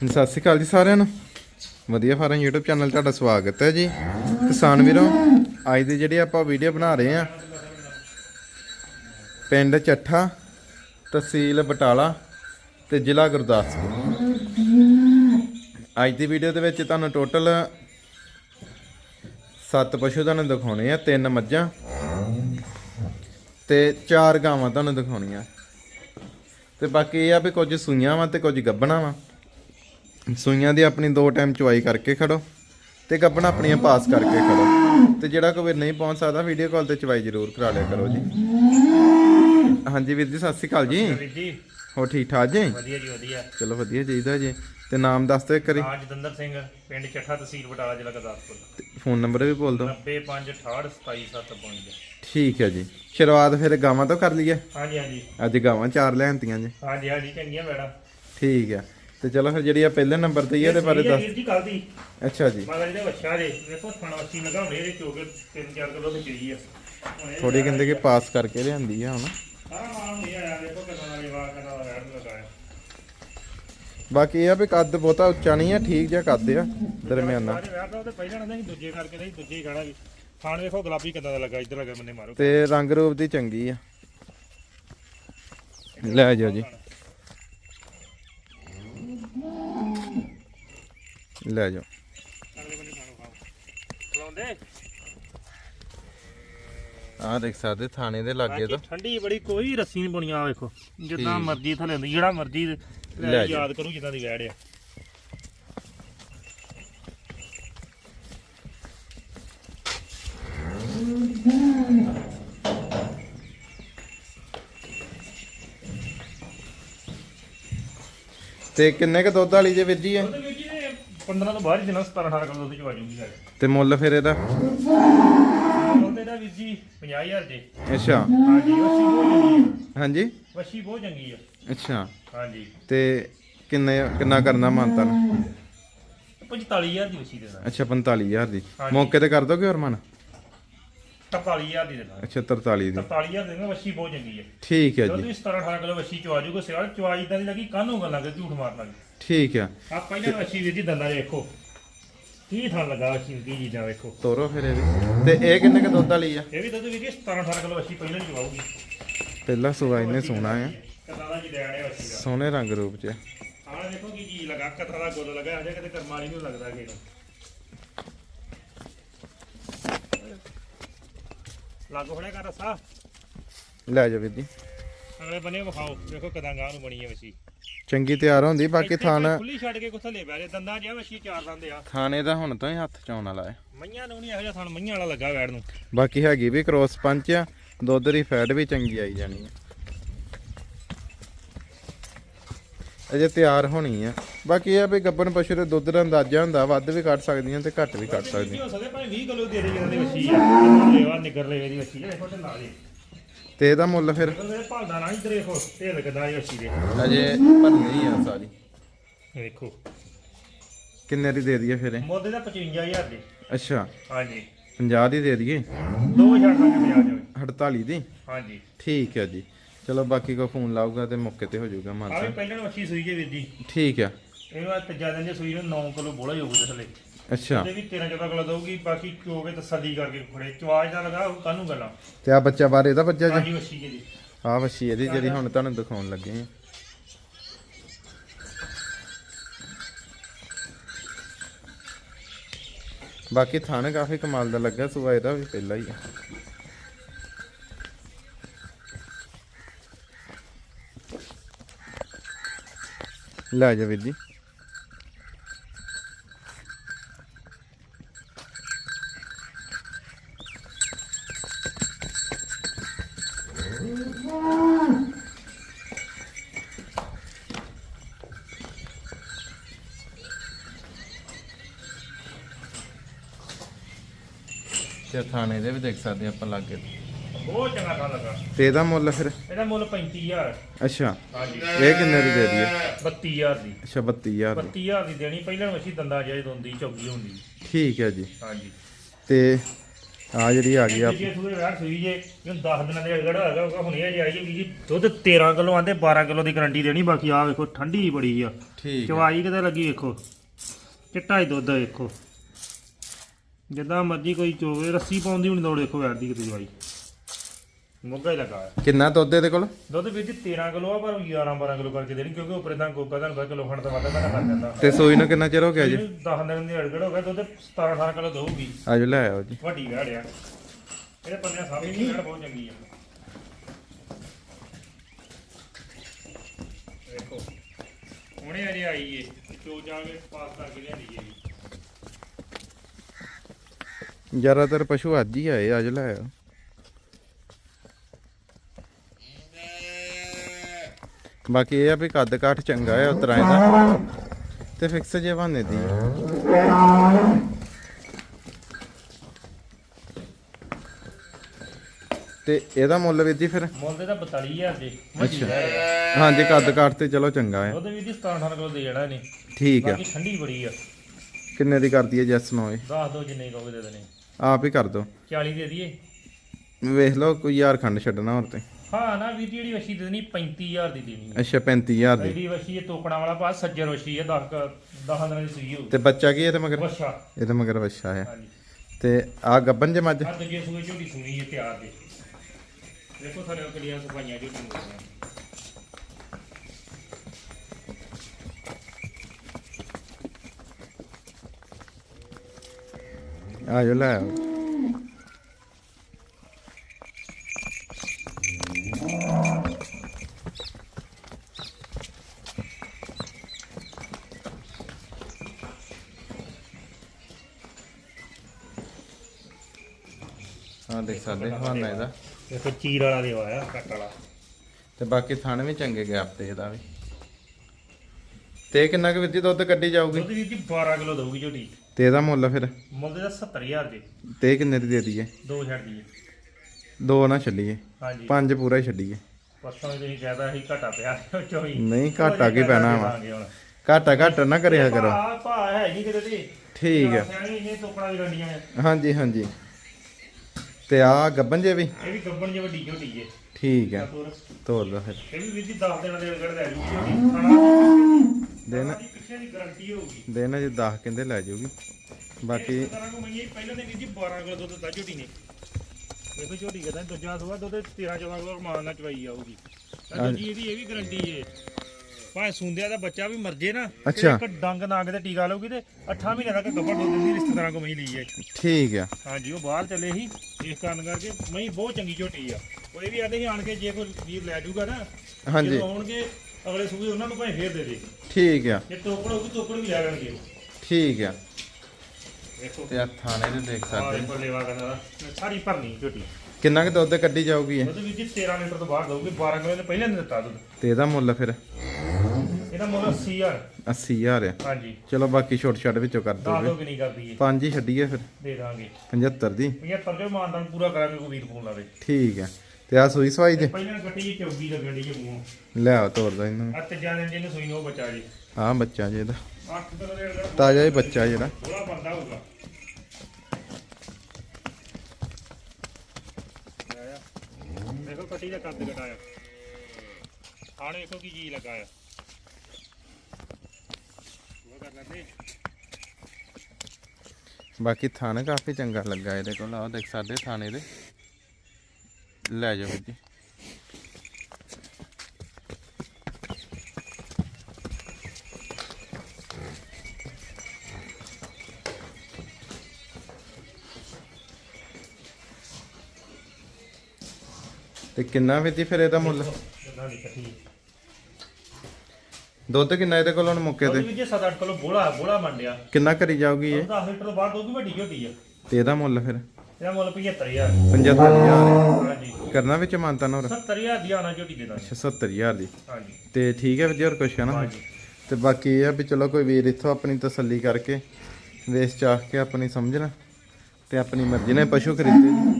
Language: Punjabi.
ਸਤਿ ਸ਼੍ਰੀ ਅਕਾਲ ਜੀ ਸਾਰਿਆਂ ਨੂੰ। ਵਧੀਆ ਫਾਰਮ YouTube ਚੈਨਲ ਤੁਹਾਡਾ ਸਵਾਗਤ ਹੈ ਜੀ। ਕਿਸਾਨ ਵੀਰੋ, ਅੱਜ ਦੀ ਜਿਹੜੀ ਆਪਾਂ ਵੀਡੀਓ ਬਣਾ ਰਹੇ ਆ ਪਿੰਡ ਚੱਠਾ, ਤਹਿਸੀਲ ਬਟਾਲਾ ਤੇ ਜ਼ਿਲ੍ਹਾ ਗੁਰਦਾਸਪੁਰ। ਅੱਜ ਦੀ ਵੀਡੀਓ ਦੇ ਵਿੱਚ ਤੁਹਾਨੂੰ ਟੋਟਲ 7 ਪਸ਼ੂ ਤੁਹਾਨੂੰ ਦਿਖਾਉਣੇ ਆ, ਤਿੰਨ ਮੱਝਾਂ ਤੇ ਚਾਰ ਗਾਵਾਂ ਤੁਹਾਨੂੰ ਦਿਖਾਉਣੀਆਂ। ਤੇ ਬਾਕੀ ਇਹ ਆ ਵੀ ਕੁਝ ਸੂਈਆਂ ਵਾ ਤੇ ਕੁਝ ਗੱਬਣਾ ਵਾ। ਸੂਈਆਂ ਦੀ ਆਪਣੀ ਦੋ ਟਾਈਮ ਚੁਆਈ ਕਰਕੇ ਖੜੋ ਤੇ ਗੱਬਣਾ ਆਪਣੀਆਂ ਪਾਸ ਕਰਕੇ ਖੜੋ। ਤੇ ਜਿਹੜਾ ਕੋਈ ਨਹੀਂ ਪਹੁੰਚ ਸਕਦਾ ਵੀਡੀਓ ਕਾਲ ਤੇ ਚੁਆਈ ਜ਼ਰੂਰ ਕਰਾ ਲਿਆ ਕਰੋ ਜੀ। ਹਾਂਜੀ ਵੀਰ ਜੀ ਸਤਿ ਸ਼੍ਰੀ ਅਕਾਲ ਜੀ। ਵੀਰ ਜੀ। ਹੋ ਠੀਕ ਠਾਕ ਜੀ? ਵਧੀਆ ਜੀ ਵਧੀਆ। ਚਲੋ ਵਧੀਆ ਚਾਹੀਦਾ ਜੀ। ਤੇ ਨਾਮ ਦੱਸ ਦਿਓ ਇੱਕ ਵਾਰੀ। ਜਤਿੰਦਰ ਸਿੰਘ ਪਿੰਡ ਚੱਠਾ ਤਹਿਸੀਲ ਬਟਾਲਾ ਜ਼ਿਲ੍ਹਾ ਗੁਰਦਾਸਪੁਰ। ਫੋਨ ਨੰਬਰ ਵੀ ਬੋਲ ਦਿਓ। 9568277755 ਠੀਕ ਹੈ ਜੀ। ਸ਼ੁਰੂਆਤ ਫਿਰ ਗਾਵਾਂ ਤੋਂ ਕਰ ਲਈਏ? ਹਾਂਜੀ ਹਾਂਜੀ। ਅੱਜ ਗਾਵਾਂ ਚਾਰ ਲੈਣਤੀਆਂ ਜੀ। ਹਾਂਜੀ ਹਾਂਜੀ ਚੰਗੀਆਂ ਮੈਡਮ। ਠੀਕ ਹੈ। ਤੇ ਚਲੋ ਫਿਰ ਜਿਹੜੀ ਆ ਪਹਿਲੇ ਨੰਬਰ ਤੇ ਹੀ ਇਹਦੇ ਬਾਰੇ ਦੱਸ। ਵੀਰ ਜੀ ਕੱਲ ਦੀ। ਅੱਛਾ ਜੀ। ਮਗਰ ਇਹਦੇ ਬੱਚਾ ਦੇ ਵੇਖੋ ਥਣ ਵੱਛੀ ਲਗਾ ਹੋਣੇ ਇਹਦੇ ਚੋਕੇ 3-4 ਕਿਲੋ ਦੀ ਚੀਜ਼ ਆ। ਥੋੜੀ ਕਹਿੰਦੇ ਕਿ ਪਾਸ ਕਰਕੇ ਲਿਆਂਦੀ ਆ ਹੁਣ। ਸਾਰਾ ਮਾਲ ਨਹੀਂ ਆਇਆ ਵੇਖੋ ਕਿੰਨਾ ਦਾ ਜਵਾਬ ਕਰਨਾ ਦਾ ਵੈਰ ਲਗਾਇਆ ਬਾਕੀ ਇਹ ਆ ਵੀ ਕੱਦ ਬਹੁਤਾ ਉੱਚਾ ਨਹੀਂ ਆ ਠੀਕ ਜਿਹਾ ਕੱਦ ਆ ਦਰਮਿਆਨਾ। ਸਾਰੇ ਵੈਰ ਦਾ ਉਹਦੇ ਪਹਿਲਾਂ ਨਾ ਅਸੀਂ ਦੂਜੇ ਕਰਕੇ ਨਹੀਂ ਦੂਜੇ ਹੀ ਗਾਣਾ ਵੀ ਥਾਣ ਵੇਖੋ ਗੁਲਾਬੀ ਕਿੰਨਾ ਦਾ ਲੱਗਾ ਇੱਧਰ ਲੱਗਾ ਬੰਨੇ ਮਾਰੋ। ਤੇ ਰੰਗ ਰੂਪ ਦੀ ਚੰਗੀ ਆ। ਲੈ ਜਾਓ ਜੀ। ਲੈ ਜਾਓ। ਆਹ ਦੇਖ ਸਕਦੇ ਥਾਣੇ ਦੇ ਲਾਗੇ ਤੋਂ। ਠੰਡੀ ਬੜੀ ਕੋਈ ਰੱਸੀ ਨਹੀਂ ਬਣੀ ਆ ਵੇਖੋ। ਜਿੱਦਾਂ। ਮਰਜ਼ੀ ਥੱਲੇ ਹੁੰਦੀ ਜਿਹੜਾ ਮਰਜ਼ੀ। ਯਾਦ ਕਰੂ ਜਿੱਦਾਂ ਦੀ ਵੈੜ ਆ। ਤੇ ਕਿੰਨੇ ਕ ਦੁੱਧ ਵਾਲੀ ਜੇ ਵੀਰ ਜੀ 15 ਤੋਂ ਬਾਹਰ ਹੀ ਦਿਨਾਂ 17 18 ਕਿਲੋ ਦੁੱਧ ਚ ਵਾਜੂਗੀ ਵੈੜ ਤੇ ਮੁੱਲ ਫਿਰ ਇਹਦਾ? ਉਹਦੇ ਦਾ ਵੀਰ ਜੀ 50000 ਦੇ। ਅੱਛਾ। ਹਾਂਜੀ ਵਸ਼ੀ ਬਹੁਤ ਚੰਗੀ ਆ। ਹਾਂਜੀ? ਵਸ਼ੀ ਬਹੁਤ ਚੰਗੀ ਆ। ਅੱਛਾ। ਹਾਂਜੀ। ਤੇ ਕਿੰਨੇ ਕਿੰਨਾ ਕਰਨਾ ਮੰਨਤਾ ਨੂੰ 45000 ਦੀ ਵਸ਼ੀ ਦੇ ਦਾਂ। ਅੱਛਾ 45000 ਦੀ। ਮੌਕੇ ਤੇ ਕਰ ਦੋਗੇ ਹੋਰ ਮਨ? 43000 ਦੀ ਦੇ ਦਾਂ ਅੱਛਾ 43 ਦੀ। 43000 ਦੇ ਦਾਂ ਵਸ਼ੀ ਬਹੁਤ ਚੰਗੀ ਆ ਠੀਕ ਹੈ ਜੀ। ਤੁਸੀਂ 17 18 ਕਿਲੋ ਵਸ਼ੀ ਚਵਾ ਜੂਗਾ ਸਿਆਲ ਚਵਾਈ ਇਦਾਂ ਦੀ ਲੱਗੀ ਕਾਹਨੂੰ ਗੱਲਾਂ ਕਰ ਝੂਠ ਮਾਰਨ ਲੱਗੀ। ਠੀਕ ਆ ਆ ਪਹਿਲਾਂ ਵਸ਼ੀ ਵੀਰ ਜੀ ਦੰਦਾਂ 'ਚ ਵੇਖੋ। ਕੀ ਥਾਂ ਲੱਗਾ ਵਸ਼ੀ ਦੀ ਚੀਜ਼ਾਂ ਵੇਖੋ। ਤੋਰੋ ਫਿਰ ਇਹ ਵੀ। ਤੇ ਇਹ ਕਿੰਨੇ ਕ ਦੁੱਧ ਵਾਲੀ ਆ? ਇਹ ਵੀ ਦੁੱਧ ਵੀਰ ਜੀ 17 18 ਕਿਲੋ ਵਸ਼ੀ ਪਹਿਲਾਂ ਹੀ ਚਵਾਉਗੀ ਪਹਿਲਾ ਸੁਗਾ ਇਹਨੇ ਸੋਨਾ ਆ। ਕਦਾਂ ਦਾ ਜੀ ਲੈਣੇ ਵਸ਼ੀ ਦਾ। ਸੋਹਣੇ ਰੰਗ ਰੂਪ ਚ। ਆਹ ਦੇਖੋ ਕੀ ਚੀਜ਼ ਲਗਾ ਕਥਾ ਦਾ ਗੁੱਲ ਲਗਾ ਹਜੇ ਕਿਤੇ ਕਰਮਾਲੀ ਨੂੰ ਲੱਗਦਾ ਕਿ ਲਾਗੋ ਫੜਿਆ ਕਰ ਰਸਾ? ਲੈ ਜਾ ਵੀਰ ਜੀ। ਅਗਲੇ ਬੰਨੇ ਵਿਖਾਓ। ਵੇਖੋ ਕਦਾਂ ਗਾਂ ਨੂੰ ਬਣੀ ਹੈ ਵਸ਼ੀ ਚੰਗੀ ਤਿਆਰ ਹੁੰਦੀ ਬਾਕੀ ਥਾਨ ਖੁੱਲੀ ਛੱਡ ਕੇ ਕੁੱਥੇ ਲੈ ਬੈਰੇ ਦੰਦਾਂ ਜਿਹਾ ਵਸ਼ੀ ਚਾਰ ਦੰਦੇ ਆ। ਥਾਣੇ ਦਾ ਹੁਣ ਤੋਂ ਹੀ ਹੱਥ ਚ ਆਉਣ ਵਾਲਾ ਹੈ। ਮਈਆਂ ਨੂੰ ਨਹੀਂ ਇਹੋ ਜਿਹਾ ਥਣ ਮਈਆਂ ਵਾਲਾ ਲੱਗਾ ਵੈੜ ਨੂੰ। ਬਾਕੀ ਹੈਗੀ ਵੀ ਕ੍ਰੋਸ ਪੰਚ ਆ ਦੁੱਧ ਦੀ ਫੈਟ ਵੀ ਚੰਗੀ ਆਈ ਜਾਣੀ ਹੈ ਅਜੇ ਤਿਆਰ ਹੋਣੀ ਆ। ਬਾਕੀ ਇਹ ਆ ਵੀ ਗੱਬਨ ਪਸ਼ੂ ਦੇ ਦੁੱਧ ਦਾ ਅੰਦਾਜ਼ਾ ਹੁੰਦਾ ਵੱਧ ਵੀ ਕੱਢ ਸਕਦੀਆਂ ਤੇ ਘੱਟ ਵੀ ਕੱਢ ਸਕਦੀਆਂ। ਹੋ ਸਕਦੇ ਭਾਵੇਂ 20 ਕਿਲੋ ਦੇ ਦੇ ਜਾਂਦੇ ਵਸ਼ੀ ਆ ਕਿੰਨਾ ਲੇਵਾ ਨਿਗਰ ਲੇਵੇ ਦੀ ਵਸ਼ੀ ਆ ਦੇਖੋ ਤੇ ਨਾਲ ਹੀ ਤੇ ਇਹਦਾ ਮੁੱਲ ਫਿਰ ਮੇਰੇ ਭਾਲਦਾ ਨਾ ਇਧਰ ਦੇਖੋ ਢੇਲ ਕਿਦਾਂ ਇਹ ਵਸ਼ੀ ਦੇ। ਅਜੇ ਭਰਨੀ ਆ ਸਾਰੀ। ਵੇਖੋ ਕਿੰਨੇ ਦੀ ਦੇ ਦਈਏ ਫਿਰ ਇਹ? ਮੁੱਲ ਦਾ 55000 ਦੇ। ਅੱਛਾ। ਹਾਂਜੀ। 50 ਦੀ ਦੇ ਦਈਏ? ਦੋ ਛੱਡ ਦਾਂਗੇ 50 ਜਾਵੇ। 48 ਦੀ? ਹਾਂਜੀ। ਠੀਕ ਹੈ ਜੀ। ਚਲੋ ਬਾਕੀ ਕੋ ਫੋਨ ਲਾਊਗਾ ਤੇ ਮੌਕੇ ਤੇ ਹੋ ਜਾਊਗਾ ਆ ਵੀ ਮਾਨਸਾ ਪਹਿਲਾਂ ਨੂੰ ਅੱਛੀ ਸੂਈ ਜੇ ਵੀਰ ਜੀ। ਠੀਕ ਆ। ਇਹਨੂੰ ਆ ਤੀਜਾ ਦਿਨ ਜੇ ਸੂਈ ਨੂੰ 9 ਕਿਲੋ ਬੋਲਾ ਹੀ ਹੋਊਗਾ ਥੱਲੇ। ਅੱਛਾ। ਤੇ ਵੀ 13 14 ਕਿਲੋ ਦਊਗੀ ਬਾਕੀ ਚੋਗੇ ਤਸੱਲੀ ਕਰਕੇ ਖੜੇ। ਚਵਾਜ ਦਾ ਲਗਾ ਉਹ ਕਾਹਨੂੰ ਗੱਲਾਂ। ਤੇ ਆ ਬੱਚਾ ਬਾਰੇ ਇਹਦਾ ਬੱਚਾ ਜੀ? ਹਾਂਜੀ ਵਸ਼ੀ ਜੀ ਆ ਵੱਛੀ ਇਹਦੀ ਜਿਹੜੀ ਹੁਣ ਤੁਹਾਨੂੰ ਦਿਖਾਉਣ ਲੱਗੇ ਆ। ਬਾਕੀ ਥਾਣੇ ਕਾਫੀ ਕਮਾਲ ਦਾ ਲੱਗਾ ਇਹਦਾ ਵੀ ਪਹਿਲਾਂ ਹੀ ਆ। ਲੈ ਜਾ ਵੀਰ ਜੀ। ਤੇ ਥਾਣੇ ਦੇ ਵੀ ਦੇਖ ਸਕਦੇ ਆਪਾਂ ਲਾਗੇ। ਬਹੁਤ ਚੰਗਾ ਥਾਂ ਲੱਗਾ। ਤੇ ਇਹਦਾ ਮੁੱਲ ਫਿਰ? ਇਹਦਾ ਮੁੱਲ 35000 ਅੱਛਾ। ਹਾਂਜੀ। ਇਹ ਕਿੰਨੇ ਦੀ ਦੇ ਦਈਏ? 32000 ਦੀ। ਅੱਛਾ 32000 ਦੀ। 32000 ਦੀ ਦੇਣੀ ਪਹਿਲਾਂ ਵਸ਼ੀ ਦੰਦਾ ਜਾਇ ਦੋਂਦੀ ਚੌਗੀ ਹੁੰਦੀ। ਠੀਕ ਹੈ ਜੀ। ਹਾਂਜੀ। ਤੇ ਆ ਜਿਹੜੀ ਆ ਗਈ ਆ ਜੇ ਸੂਏ ਵੈਟ ਸੂਈ ਜੇ ਇਹਨੂੰ 10 ਦਿਨਾਂ ਦੇ ਅਗੜ ਹੈਗਾ ਉਹ ਹੁਣੇ ਜੇ ਆਈ ਵੀ ਜੀ ਦੁੱਧ 13 ਕਿਲੋ ਆਂਦੇ 12 ਕਿਲੋ ਦੀ ਗਰੰਟੀ ਦੇਣੀ ਬਾਕੀ ਆ ਵੇਖੋ ਠੰਡੀ ਬੜੀ ਆ। ਠੀਕ ਚਵਾਈ ਕਿਤੇ ਲੱਗੀ ਵੇਖੋ। ਚਿੱਟਾ ਹੀ ਦੁੱਧ ਵੇਖੋ। ਜਿੱਦਾਂ ਮਰਜ਼ੀ ਕੋਈ ਚੋਵੇ ਰੱਸੀ ਪਾਉਂਦੀ ਹੁਣ ਲੋੜ ਵੇਖੋ ਵੈਟ ਦੀ ਕਿਤੇ ਚਵਾਈ। ਮੁੱਗਾ ਹੀ ਲੱਗਾ ਆ। ਕਿੰਨਾ ਦੁੱਧ ਇਹਦੇ ਕੋਲ? ਦੁੱਧ ਵਿੱਚ 13 ਕਿਲੋ ਆ ਪਰ 11 12 ਕਿਲੋ ਕਰਕੇ ਦੇਣੀ ਕਿਉਂਕਿ ਉੱਪਰ ਤਾਂ ਗੋਗਾ ਤੁਹਾਨੂੰ ਪਤਾ ਕਿਲੋ ਖੰਡ ਤੋਂ ਵੱਧ ਘੱਟ ਕਰ ਜਾਂਦਾ। ਤੇ ਸੂਈ ਨੂੰ ਕਿੰਨਾ ਚਿਰ ਹੋ ਗਿਆ ਜੀ? 10 ਦਿਨ ਦੀ ਅੜਗੜ ਹੋ ਗਿਆ ਦੁੱਧ 17 18 ਕਿਲੋ ਦਊਗੀ। ਆਜੋ ਲੈ ਆਓ ਜੀ। ਵੱਡੀ ਵੈੜ ਆ। ਇਹਦੇ ਪੰਨਿਆਂ ਸਾਹਮਣੇ ਦੀ ਵੈੜ ਬਹੁਤ ਚੰਗੀ ਆ। ਵੇਖੋ ਹੁਣੇ ਅਜੇ ਆਈ ਏ ਚੋ ਜਾ ਕੇ ਪਾਸ ਕਰਕੇ ਲਿਆਂਦੀ ਏ ਜ਼ਿਆਦਾਤਰ ਪਸ਼ੂ ਅੱਜ ਹੀ ਆਏ ਅੱਜ ਲੈ ਆਓ। ਬਾਕੀ ਇਹ ਆ ਵੀ ਕੱਦ ਕਾਠ ਚੰਗਾ ਹੈ ਉਤਰਾ ਇਹਦਾ। ਤੇ ਫਿਕਸ ਜੇ ਬਹਾਨੇ ਦੀ। ਤੇ ਇਹਦਾ ਮੁੱਲ ਵੀਰ ਜੀ ਫਿਰ? ਮੁੱਲ ਦੇ ਤਾਂ 42000 ਦੇ। ਅੱਛਾ। ਆ। ਹਾਂਜੀ ਕੱਦ ਕਾਠ ਤੇ ਚਲੋ ਚੰਗਾ ਹੈ ਦੁੱਧ ਵੀ ਦੀ 17 18 ਕਿਲੋ ਦੇ ਜਾਣਾ ਇਹਨੇ। ਠੀਕ ਬਾਕੀ ਠੰਡੀ ਬੜੀ ਆ। ਕਿੰਨੇ ਦੀ ਕਰਦੀ ਹੈ ਜੈਸ ਨੋ ਇਹ? ਦੱਸ ਦੋ ਜਿੰਨੇ ਕਹੋਗੇ ਦੇ ਦੇਣੇ। ਆਪ ਹੀ ਕਰ ਦੋ 40 ਦੇ ਦਈਏ। ਵੇਖ ਲਓ ਕੋਈ ਯਾਰ ਖੰਡ ਛੱਡਣਾ ਹੋਰ ਤੇ। ਹਾਂ ਨਾ ਵੀਰ ਜੀ ਜਿਹੜੀ ਵਸ਼ੀ ਦੇਣੀ 35000 ਦੀ ਦੇਣੀ ਅੱਛਾ 35000 ਦੀ। ਜਿਹੜੀ ਵਸ਼ੀ ਇਹ ਤੋਕਣਾ ਵਾਲਾ ਪਾ ਸੱਜਰ ਵਸ਼ੀ ਹੈ 10 10 ਦਿਨਾਂ ਦੀ ਸੂਈ ਹੋਊ ਤੇ ਬੱਚਾ ਕੀ ਇਹਦੇ ਮਗਰ? ਬੱਛਾ ਇਹਦੇ ਮਗਰ ਵੱਛਾ ਹੈ। ਹਾਂਜੀ। ਤੇ ਆ ਗੱਬਨ ਜੇ ਮੱਝ? ਆ ਦੂਜੇ ਸੂਏ ਝੋਟੀ ਸੂਈ ਹੈ ਤਿਆਰ ਦੇ ਦੇਖੋ ਸਾਡੇ ਕਲੀਆਂ ਸਫਾਈਆਂ ਝੋਟੀ ਨੂੰ। ਆ ਜੋ ਲੈ ਆਓ। ਦੇਖ ਸਕਦੇ ਹਵਾਨਾ ਇਹਦਾ ਦੇਖੋ ਚੀਰ ਵਾਲਾ ਦੇਵਾ ਆ ਕੱਟ ਵਾਲਾ। ਤੇ ਬਾਕੀ ਥਣ ਵੀ ਚੰਗੇ ਗੈਪ ਤੇ ਇਹਦਾ ਵੀ। ਤੇ ਕਿੰਨਾ ਕੁ ਵਿੱਧੀ ਦੁੱਧ ਕੱਢੀ ਜਾਊਗੀ? ਦੁੱਧ ਜੀ 12 ਕਿਲੋ ਦਊਗੀ ਝੋਟੀ। ਤੇ ਇਹਦਾ ਮੁੱਲ ਫਿਰ? ਮੁੱਲ ਦਾ 70000 ਦੇ ਤੇ ਕਿੰਨੇ ਦੀ ਦੇ ਦਈਏ? ਦੋ ਛੱਡ ਦਈਏ। ਦੋ ਨਾ ਛੱਡੀਏ। ਹਾਂਜੀ। ਪੰਜ ਪੂਰਾ ਹੀ ਛੱਡੀਏ। ਪਰਸੋਂ ਹੀ ਤੁਸੀਂ ਕਹਿਦਾ ਸੀ ਘਟਾ ਪਿਆ ਚੋਈ। ਨਹੀਂ, ਘਾਟਾ ਕੀ ਪੈਣਾ ਵਾ। ਘਾਟਾ ਘਾਟਾ ਨਾ ਕਰਿਆ ਕਰੋ। ਆ ਭਾ ਹੈ ਨਹੀਂ ਕਿਤੇ ਤੇ। ਠੀਕ ਹੈ ਹਾਂਜੀ ਹਾਂਜੀ। ਤੇ ਆ ਗੱਬਨ ਜੇ ਵੀ? ਇਹ ਵੀ ਗੱਬਣ ਜਿਹੀ ਵੱਡੀ ਝੋਟੀ ਜੇ। ਠੀਕ ਹੈ। ਤੋਰ ਤੋਰ ਦੋ ਫਿਰ। ਇਹ ਵੀ ਵੀਰ ਜੀ 10 ਦਿਨਾਂ ਦੇ ਅਗੜ ਲੈ ਜੂਗੀ। ਝੋਟੀ ਖਾਣਾ ਦੇਣਾ। ਦੀ ਪਿੱਛੇ ਦੀ ਗਾਰੰਟੀ ਹੋਊਗੀ। ਦੇਣਾ ਜੀ 10 ਕਹਿੰਦੇ ਲੈ ਜਾਊਗੀ ਬਾਕੀ ਇਸ ਤਰ੍ਹਾਂ ਕੋ ਮਈਏ ਪਹਿਲਾਂ ਦੇ ਵੀਰ ਜੀ 12 ਕਿਲੋ ਦੁੱਧ ਦਿੱਤਾ ਝੋਟੀ ਨੇ। ਵੇਖੋ ਝੋਟੀ ਕਹਿੰਦਾ ਦੂਜਾ ਸੂਆ ਦੁੱਧ 13 14 ਕਿਲੋ ਮਾਲ ਨਾਲ ਚਵਾਈ ਜਾਊਗੀ। ਤਾਂ ਜੀ ਇਹਦੀ ਇਹ ਵੀ ਗਾਰੰਟੀ ਜੇ। ਭਾਵੇਂ ਸੁੰਦਿਆ ਦਾ ਬੱਚਾ ਵੀ ਮਰ ਜੇ ਨਾ। ਤੇ ਅੱਛਾ। ਇੱਕ ਡੰਗ ਨਾਗ ਤੇ ਟੀਕਾ ਲਾਉਗੀ ਤੇ 8 ਮਹੀਨੇ ਤੱਕ ਗੱਭਰ ਦੁੱਧ ਦਿੰਦੀ ਰਿਸ਼ਤੇਦਾਰਾਂ ਕੋ ਮਈ ਲਈ ਹੈ ਠੀਕ ਆ। ਹਾਂਜੀ ਉਹ ਬਾਹਰ ਚੱਲੇ ਸੀ। ਇਸ ਕਾਰਨ ਕਰਕੇ ਮਈ ਬਹੁਤ ਚੰਗੀ ਝੋਟੀ ਆ। ਉਹ ਇਹ ਵੀ ਆਦੇ ਸੀ ਆਣ ਕੇ ਜੇ ਕੋਈ ਵੀਰ ਲੈ ਜਾਊਗਾ ਨਾ ਹਾਂਜੀ। ਜਦੋਂ ਆਉਣਗੇ ਅਗਲੇ ਸੂਬੇ ਉਹਨਾਂ ਨੂੰ ਭਾਵੇਂ ਫੇਰ ਦੇ ਦੇ। ਠੀਕ ਆ। ਜੇ ਤੋਕੜ ਹੋਊਗੀ ਤੋਕੜ ਵੀ ਲੈ ਲੈਣਗੇ। ਠੀਕ ਆ। ਵੇਖੋ ਤੇ ਆ ਥਾਣੇ ਦੇ ਦੇਖ ਸਕਦੇ ਸਾਰੇ ਪੱਲੇ ਵਾ ਕਰਦਾ ਸਾਰੀ ਭਰਨੀ ਝੋਟੀ। ਕਿੰਨਾ ਕੁ ਦੁੱਧ ਕੱਢੀ ਜਾਊਗੀ ਇਹ? ਦੁੱਧ ਵੀ ਜੀ 13 ਲੀਟਰ ਤੋਂ ਬਾਹਰ ਦਊਗੀ 12 ਕਿਲੋ ਨੇ ਪਹਿਲਾਂ ਨਹੀਂ ਦਿੱਤਾ ਦੁੱਧ। ਤੇ ਇਹਦਾ ਮੁੱਲ ਫਿਰ? ਇਹਦਾ ਮੁੱਲ 80000 80000 ਆ। ਹਾਂਜੀ। ਚਲੋ ਬਾਕੀ ਛੋਟ ਛੱਡ ਵਿੱਚੋਂ ਕਰ ਦੱਸ ਦੋਗੇ ਨਹੀਂ ਕਰਦੀ ਇਹ ਪੰਜ ਹੀ ਛੱਡੀਏ ਫਿਰ। ਦੇ ਦਾਂਗੇ। 75 ਦੀ। 75 ਦੇ ਮਾਨਦਾਨ ਪੂਰਾ ਕਰਾਂਗੇ ਕੋਈ ਵੀਰ ਫੋਨ ਲਾਵੇ। ਠੀਕ ਆ ਤੇ ਆ ਸੂਈ ਸਵਾਈ ਦੇ? ਪਹਿਲਾਂ ਜੀ ਚੌਗੀ ਲੱਗਣ ਦੀ ਮੂੰਹ। ਲੈ ਆਓ ਤੋਰ ਦੋ ਇਹਨੂੰ। ਆ ਦਿਨ ਜਿਹਨੂੰ ਸੂਈ ਨੂੰ ਬੱਚਾ ਜੀ। ਆ ਬੱਚਾ ਜੀ ਇਹਦਾ। 8 ਕਿਲੋ ਦੇ ਅਗਰ ਤਾਜ਼ਾ ਹੀ ਬੱਚਾ ਜਿਹੜਾ ਥੋੜਾ ਬੰਦਾ ਹੋਊਗਾ ਆਇਆ। ਦੇਖੋ ਕੱਟੀ ਦਾ ਕੱਦ ਘਟਾਇਆ ਆਣੇ ਵੇਖੋ ਕੀ ਜੀ ਲੱਗਾ ਆ ਉਹ ਕਰ ਲੈਂਦੇ ਬਾਕੀ ਥਾਣੇ ਕਾਫੀ ਚੰਗਾ ਲੱਗਾ ਇਹਦੇ ਕੋਲ। ਆਹ ਦੇਖ ਸਕਦੇ ਥਾਣੇ ਦੇ। ਲੈ ਜਾਓ ਜੀ। ਤੇ ਕਿੰਨਾ ਜੀ ਫਿਰ ਇਹਦਾ ਮੁੱਲ? ਕਿੰਨਾ ਦੀ ਕੱਟੀ ਦੁੱਧ ਕਿੰਨਾ ਇਹਦੇ ਕੋਲ ਹੁਣ ਮੁੱਕੇ ਉਹਦੇ ਤੇ ਵਿੱਚ 7-8 ਕਿਲੋ ਬੋਲਾ ਬੋਲਾ ਮੰਡਿਆ ਕਿੰਨਾ ਕਰੀ ਜਾਊਗੀ ਇਹ? 10 ਲੀਟਰ ਤੋਂ ਬਾਅਦ ਦੁੱਧ ਵੱਡੀ ਝੋਟੀ ਆ। ਤੇ ਇਹਦਾ ਮੁੱਲ ਫਿਰ? ਇਹਦਾ ਮੁੱਲ 75000 75000 ਹਾਂਜੀ। ਕਰਨਾ ਵਿੱਚ ਮਾਨਤਾ ਨਾ ਹੋਰ? 70000 ਦੀ ਆਣਾ ਝੋਟੀ ਦੇ ਦਾਂਗੇ 77000 ਦੀ। ਹਾਂਜੀ। ਤੇ ਠੀਕ ਹੈ ਵੀਰ ਜੀ ਹੋਰ ਕੁਛ ਹੈ ਨਾ? ਹਾਂਜੀ। ਤੇ ਬਾਕੀ ਇਹ ਆ ਵੀ ਚਲੋ ਕੋਈ ਵੀਰ ਇੱਥੋਂ ਆਪਣੀ ਤਸੱਲੀ ਕਰਕੇ ਵੇਚ ਚਾਖ ਕੇ ਆਪਣੀ ਸਮਝਣਾ ਤੇ ਆਪਣੀ ਮਰਜ਼ੀ ਨਾਲ ਪਸ਼ੂ ਖਰੀਦੇ। ਜੀ